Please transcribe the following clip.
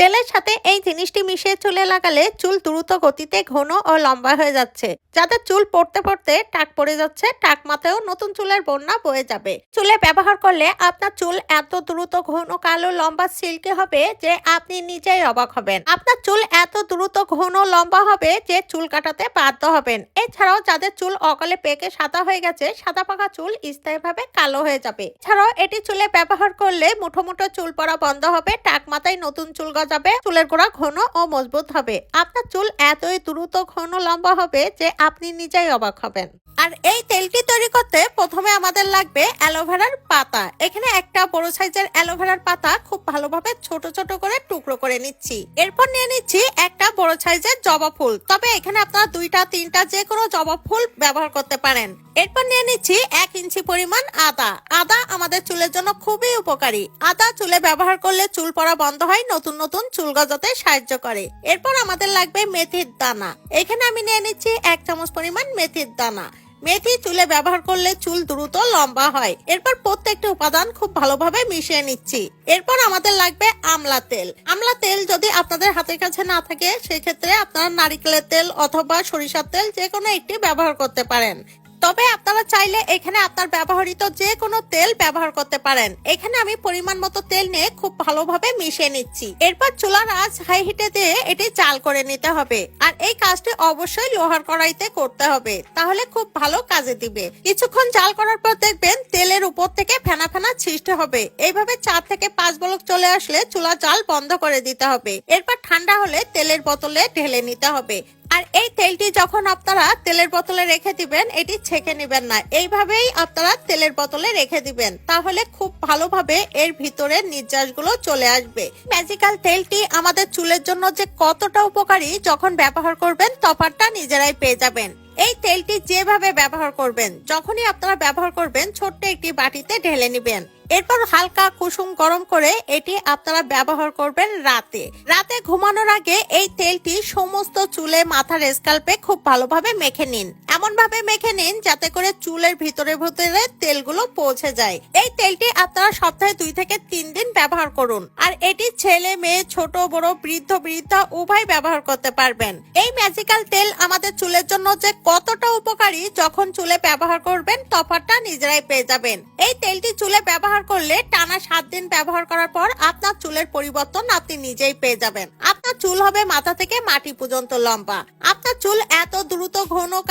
তেলের সাথে এই জিনিসটি মিশিয়ে চুলে লাগালে চুল দ্রুত গতিতে ঘন ও লম্বা হয়ে যাচ্ছে। যাদের চুল পড়তে পড়তে টাক পড়ে যাচ্ছে, টাক মাথায়ও নতুন চুলের বন্যা বয়ে যাবে। চুলে ব্যবহার করলে আপনার চুল এত দ্রুত ঘন, কালো, লম্বা সিল্কি হবে যে আপনি নিজেই অবাক হবেন। আপনার চুল এত দ্রুত ঘন, লম্বা হবে যে চুল কাটাতে বাধ্য হবেন। এছাড়াও যাদের চুল অকালে পেকে সাদা হয়ে গেছে, সাদা পাকা চুল স্থায়ীভাবে কালো হয়ে যাবে। এছাড়াও এটি চুলে ব্যবহার করলে মুঠো মুঠো চুল পড়া বন্ধ হবে, টাক মাথায় নতুন চুল গজাবে চুলের গোড়া ঘন ও মজবুত হবে। আপনার চুল এতই দ্রুত ঘন লম্বা হবে যে আপনি নিজেই অবাক হবেন। আর এই তেলটি তৈরি করতে প্রথমে আমাদের লাগবে অ্যালোভেরার পাতা। এখানে একটা বড় সাইজের অ্যালোভেরার পাতা খুব ভালোভাবে ছোট ছোট করে টুকরো করে নিচ্ছি। এরপর নিয়ে নিচ্ছি একটা বড় সাইজের জবা ফুল। তবে এখানে আপনারা দুইটা, তিনটা যে কোনো জবা ফুল ব্যবহার করতে পারেন। এরপর নিয়ে নিচ্ছি এক ইঞ্চি পরিমাণ আদা। আদা আমাদের চুলের জন্য খুবই উপকারী। আদা চুলে ব্যবহার করলে চুল পড়া বন্ধ হয়, নতুন নতুন চুল গজাতে সাহায্য করে। এরপর আমাদের লাগবে মেথির দানা। এখানে আমি নিয়ে নিচ্ছি এক চামচ পরিমাণ মেথির দানা। মেথি চুলে ব্যবহার করলে চুল দ্রুত লম্বা হয়। এরপর প্রত্যেকটা উপাদান খুব ভালোভাবে মিশিয়ে নিচ্ছি। এরপর আমাদের লাগবে আমলা তেল। আমলা তেল যদি আপনাদের হাতের কাছে না থাকে, সেক্ষেত্রে আপনারা নারিকেলের তেল অথবা সরিষার তেল যে কোনো একটি ব্যবহার করতে পারেন। তবে আপনারা চাইলে এখানে আপনার ব্যবহৃত যে কোনো তেল ব্যবহার করতে পারেন। এখানে আমি পরিমাণ মতো তেল নিয়ে খুব ভালোভাবে মিশিয়ে নিচ্ছি। এরপর চুলার আঁচ হাই হিটে দিয়ে এটি চাল করে নিতে হবে। আর এই কাজটি অবশ্যই লোহার কড়াইতে করতে হবে। তাহলে খুব ভালো কাজে দিবে। কিছুক্ষণ চাল করার পর দেখবেন তেলের উপর থেকে ফেনা ফেনা সৃষ্টি হবে। এইভাবে চার থেকে পাঁচ বলক চলে আসলে চুলা চাল বন্ধ করে দিতে হবে। এরপর ঠান্ডা হলে তেলের বোতলে ঢেলে নিতে হবে। আর এই তেলটি যখন আপনারা তেলের বোতলে রেখে দিবেন, এটি ছেঁকে নেবেন না। এইভাবেই আপনারা তেলের বোতলে রেখে দিবেন। তাহলে খুব ভালোভাবে এর ভিতরে নির্যাসগুলো চলে আসবে। ম্যাজিক্যাল তেলটি আমাদের চুলের জন্য যে কতটা উপকারী, যখন ব্যবহার করবেন, তফাৎটা নিজেরাই পেয়ে যাবেন। এই তেলটি যেভাবে ব্যবহার করবেন, যখনই আপনারা ব্যবহার করবেন, ছোট্ট একটি বাটিতে ঢেলে নেবেন। এরপর হালকা কুসুম গরম করে এটি আপনারা ব্যবহার করবেন রাতে। রাতে ঘুমানোর আগে এই তেলটি সমস্ত চুলে, মাথার স্কাল্পে খুব ভালোভাবে মেখে নিন। এমন ভাবে মেখে নিন যাতে করে চুলের ভিতরে ভিতরে তেলগুলো পৌঁছে যায়। এই তেলটি আপনারা সপ্তাহে দুই থেকে তিন দিন ব্যবহার করুন। আর এটি ছেলে, মেয়ে, ছোট, বড়, বৃদ্ধ, বৃদ্ধা উভয় ব্যবহার করতে পারবেন। এই ম্যাজিক্যাল তেল আমাদের চুলের জন্য যে কতটা উপকারী, যখন চুলে ব্যবহার করবেন তফাৎটা নিজেরাই পেয়ে যাবেন। এই তেলটি চুলে ব্যবহার করলে টানা সাত দিন ব্যবহার করার পর আপনার চুলের পরিবর্তন আপনি নিজেই পেয়ে যাবেন। আপনার চুল হবে মাথা থেকে মাটি পর্যন্ত লম্বা। আপনার চুল এত দ্রুত